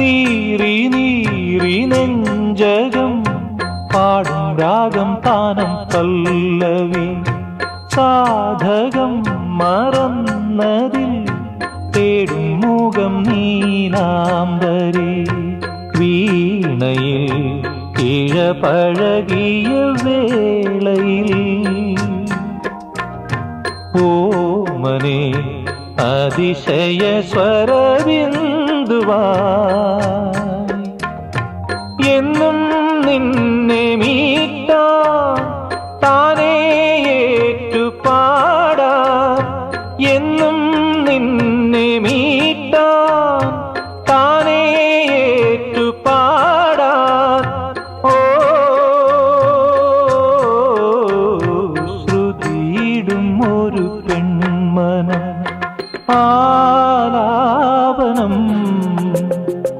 நீரி நீரி நெஞ்சகம் பாடும் ராகம் தானம் பல்லவி சாதகம் மறந்ததில் தேடும் மூகம் நீலாம்பரி வீணையில் இழ பழகிய வேளையில் ஓமனே அதிசய ஸ்வரவில் തരുവാൻ എന്നും നിന്നെ മീട്ടാ താനേ ഏറ്റുപാടാ. എന്നും നിന്നെ മീട്ടാ താനേ ഏറ്റുപാടാ. ഓ ശ്രുതിയിടും ഒരു പെൺമനം. ആലാപനം